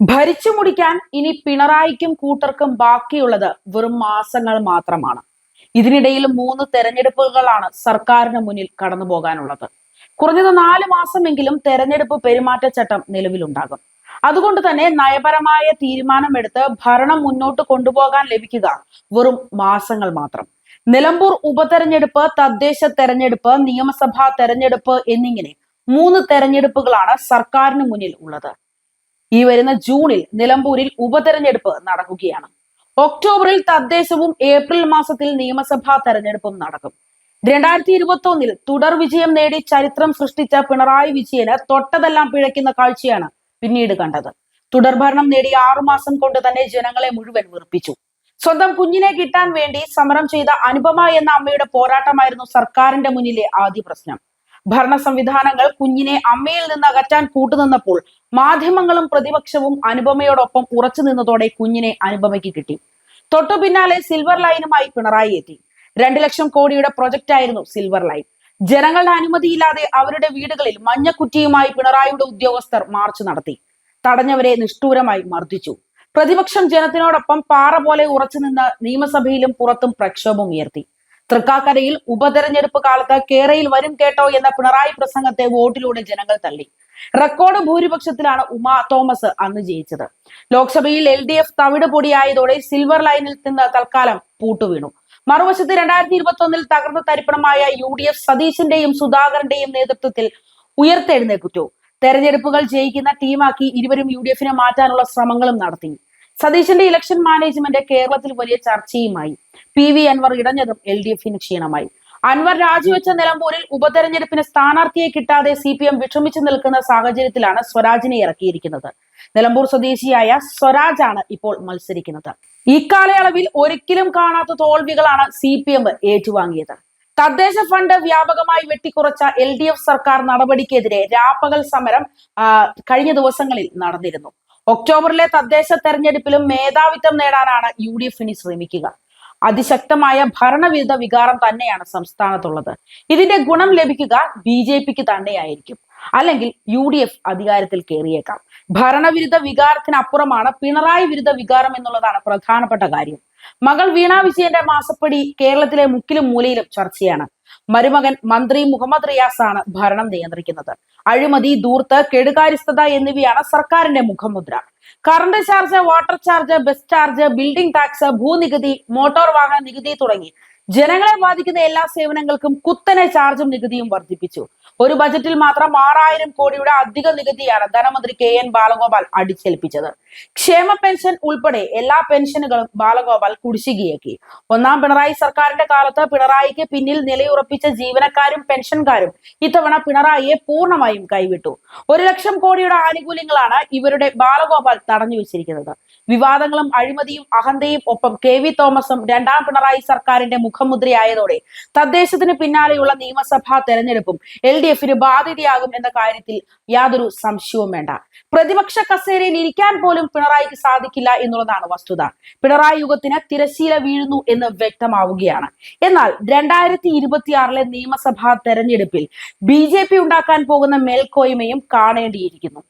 ഭരിച്ചു മുടിക്കാൻ ഇനി പിണറായിക്കും കൂട്ടർക്കും ബാക്കിയുള്ളത് വെറും മാസങ്ങൾ മാത്രമാണ്. ഇതിനിടയിൽ മൂന്ന് തെരഞ്ഞെടുപ്പുകളാണ് സർക്കാരിന് മുന്നിൽ കടന്നു പോകാനുള്ളത്. കുറഞ്ഞത് നാല് മാസമെങ്കിലും തെരഞ്ഞെടുപ്പ് പെരുമാറ്റച്ചട്ടം നിലവിലുണ്ടാകും. അതുകൊണ്ട് തന്നെ നയപരമായ തീരുമാനമെടുത്ത് ഭരണം മുന്നോട്ട് കൊണ്ടുപോകാൻ ലഭിക്കുക വെറും മാസങ്ങൾ മാത്രം. നിലമ്പൂർ ഉപതെരഞ്ഞെടുപ്പ് തദ്ദേശ തെരഞ്ഞെടുപ്പ് നിയമസഭാ തെരഞ്ഞെടുപ്പ് എന്നിങ്ങനെ മൂന്ന് തെരഞ്ഞെടുപ്പുകളാണ് സർക്കാരിന് മുന്നിൽ ഉള്ളത്. ഈ വരുന്ന ജൂണിൽ നിലമ്പൂരിൽ ഉപതെരഞ്ഞെടുപ്പ് നടക്കുകയാണ്. ഒക്ടോബറിൽ തദ്ദേശവും ഏപ്രിൽ മാസത്തിൽ നിയമസഭാ തെരഞ്ഞെടുപ്പും നടക്കും. രണ്ടായിരത്തി ഇരുപത്തി ഒന്നിൽ തുടർ വിജയം നേടി ചരിത്രം സൃഷ്ടിച്ച പിണറായി വിജയന് തൊട്ടതെല്ലാം പിഴയ്ക്കുന്ന കാഴ്ചയാണ് പിന്നീട് കണ്ടത്. തുടർഭരണം നേടി ആറുമാസം കൊണ്ട് തന്നെ ജനങ്ങളെ മുഴുവൻ വെറുപ്പിച്ചു. സ്വന്തം കുഞ്ഞിനെ കിട്ടാൻ വേണ്ടി സമരം ചെയ്ത അനുപമ എന്ന അമ്മയുടെ പോരാട്ടമായിരുന്നു സർക്കാരിന്റെ മുന്നിലെ ആദ്യ പ്രശ്നം. ഭരണ സംവിധാനങ്ങൾ കുഞ്ഞിനെ അമ്മയിൽ നിന്ന് അകറ്റാൻ കൂട്ടുനിന്നപ്പോൾ മാധ്യമങ്ങളും പ്രതിപക്ഷവും അനുപമയോടൊപ്പം ഉറച്ചു നിന്നതോടെ കുഞ്ഞിനെ അനുപമയ്ക്ക് കിട്ടി. തൊട്ടു പിന്നാലെ സിൽവർ ലൈനുമായി പിണറായി എത്തി. രണ്ടു ലക്ഷം കോടിയുടെ പ്രൊജക്റ്റ് ആയിരുന്നു സിൽവർ ലൈൻ ജനങ്ങളുടെ അനുമതിയില്ലാതെ അവരുടെ വീടുകളിൽ മഞ്ഞക്കുറ്റിയുമായി പിണറായിയുടെ ഉദ്യോഗസ്ഥർ മാർച്ച് നടത്തി. തടഞ്ഞവരെ നിഷ്ഠൂരമായി മർദ്ദിച്ചു. പ്രതിപക്ഷം ജനത്തിനോടൊപ്പം പാറ പോലെ ഉറച്ചു നിന്ന് നിയമസഭയിലും പുറത്തും പ്രക്ഷോഭം ഉയർത്തി. തൃക്കാക്കരയിൽ ഉപതെരഞ്ഞെടുപ്പ് കാലത്ത് കേരയിൽ വരും കേട്ടോ എന്ന പിണറായി പ്രസംഗത്തെ വോട്ടിലൂടെ ജനങ്ങൾ തള്ളി. റെക്കോർഡ് ഭൂരിപക്ഷത്തിലാണ് ഉമ തോമസ് അന്ന് ജയിച്ചത്. ലോക്സഭയിൽ എൽ ഡി എഫ് തവിട് പൊടിയായതോടെ സിൽവർ ലൈനിൽ നിന്ന് തൽക്കാലം പൂട്ടുവീണു. മറുവശത്ത് രണ്ടായിരത്തി ഇരുപത്തി ഒന്നിൽ തകർന്ന തരിപ്പണമായ യു ഡി എഫ് സതീശന്റെയും സുധാകരന്റെയും നേതൃത്വത്തിൽ ഉയർത്തെഴുന്നേക്കുറ്റു തെരഞ്ഞെടുപ്പുകൾ ജയിക്കുന്ന ടീമാക്കി ഇരുവരും യു ഡി എഫിനെ മാറ്റാനുള്ള ശ്രമങ്ങളും നടത്തി. സതീശന്റെ ഇലക്ഷൻ മാനേജ്മെന്റ് കേരളത്തിൽ വലിയ ചർച്ചയുമായി. പി വി അൻവർ ഇടഞ്ഞതും എൽ ഡി എഫിന് ക്ഷീണമായി. അൻവർ രാജിവെച്ച നിലമ്പൂരിൽ ഉപതെരഞ്ഞെടുപ്പിന് സ്ഥാനാർത്ഥിയെ കിട്ടാതെ സി പി എം വിഷമിച്ചു നിൽക്കുന്ന സാഹചര്യത്തിലാണ് സ്വരാജിനെ ഇറക്കിയിരിക്കുന്നത്. നിലമ്പൂർ സ്വദേശിയായ സ്വരാജ് ആണ് ഇപ്പോൾ മത്സരിക്കുന്നത്. ഇക്കാലയളവിൽ ഒരിക്കലും കാണാത്ത തോൽവികളാണ് സി പി എം ഏറ്റുവാങ്ങിയത്. തദ്ദേശ ഫണ്ട് വ്യാപകമായി വെട്ടിക്കുറച്ച എൽ ഡി എഫ് സർക്കാർ നടപടിക്കെതിരെ രാപ്പകൽ സമരം കഴിഞ്ഞ ദിവസങ്ങളിൽ നടന്നിരുന്നു. ഒക്ടോബറിലെ തദ്ദേശ തെരഞ്ഞെടുപ്പിലും മേധാവിത്വം നേടാനാണ് യു ഡി എഫിന് ശ്രമിക്കുക. അതിശക്തമായ ഭരണവിരുദ്ധ വികാരം തന്നെയാണ് സംസ്ഥാനത്തുള്ളത്. ഇതിന്റെ ഗുണം ലഭിക്കുക ബി ജെ പിക്ക് തന്നെയായിരിക്കും. അല്ലെങ്കിൽ യു ഡി എഫ് അധികാരത്തിൽ കയറിയേക്കാം. ഭരണവിരുദ്ധ വികാരത്തിനപ്പുറമാണ് പിണറായി വിരുദ്ധ വികാരം എന്നുള്ളതാണ് പ്രധാനപ്പെട്ട കാര്യം. മകൾ വീണാ വിജയന്റെ മാസപ്പടി കേരളത്തിലെ മുക്കിലും മൂലയിലും ചർച്ചയാണ്. മരുമകൻ മന്ത്രി മുഹമ്മദ് റിയാസ് ആണ് ഭരണം നിയന്ത്രിക്കുന്നത്. അഴിമതി ദൂർത്ത് കെടുകാര്യസ്ഥത എന്നിവയാണ് സർക്കാരിന്റെ മുഖമുദ്ര. Current charge water charge bus charge building tax ഭൂനികുതി മോട്ടോർ വാഹന നികുതി തുടങ്ങി ജനങ്ങളെ ബാധിക്കുന്ന എല്ലാ സേവനങ്ങൾക്കും കുത്തനെ ചാർജും നികുതിയും വർദ്ധിപ്പിച്ചു. ഒരു ബജറ്റിൽ മാത്രം ആറായിരം കോടിയുടെ അധിക നികുതിയാണ് ധനമന്ത്രി കെ എൻ ബാലഗോപാൽ അടിച്ചേൽപ്പിച്ചത്. ക്ഷേമ പെൻഷൻ ഉൾപ്പെടെ എല്ലാ പെൻഷനുകളും ബാലഗോപാൽ കുടിശ്ശികയാക്കി. ഒന്നാം പിണറായി സർക്കാരിന്റെ കാലത്ത് പിണറായിക്ക് പിന്നിൽ നിലയുറപ്പിച്ച ജീവനക്കാരും പെൻഷൻകാരും ഇത്തവണ പിണറായിയെ പൂർണമായും കൈവിട്ടു. ഒരു ലക്ഷം കോടിയുടെ ആനുകൂല്യങ്ങളാണ് ഇവരുടെ ബാലഗോപാൽ തടഞ്ഞു വെച്ചിരിക്കുന്നത്. വിവാദങ്ങളും അഴിമതിയും അഹന്തയും ഒപ്പം കെ വി തോമസും രണ്ടാം പിണറായി സർക്കാരിന്റെ മുഖമുദ്രയായതോടെ തദ്ദേശത്തിന് പിന്നാലെയുള്ള നിയമസഭാ തെരഞ്ഞെടുപ്പും എൽ ഡി എഫിന് ബാധ്യതയാകും എന്ന കാര്യത്തിൽ യാതൊരു സംശയവും വേണ്ട. പ്രതിപക്ഷ കസേരയിൽ ഇരിക്കാൻ പോലും പിണറായിക്ക് സാധിക്കില്ല എന്നുള്ളതാണ് വസ്തുത. പിണറായി യുഗത്തിന് തിരശീല വീഴുന്നു എന്ന് വ്യക്തമാവുകയാണ്. എന്നാൽ രണ്ടായിരത്തി ഇരുപത്തിയാറിലെ നിയമസഭാ തെരഞ്ഞെടുപ്പിൽ ബി ജെ പി ഉണ്ടാക്കാൻ പോകുന്ന മേൽക്കോയ്മയും കാണേണ്ടിയിരിക്കുന്നു.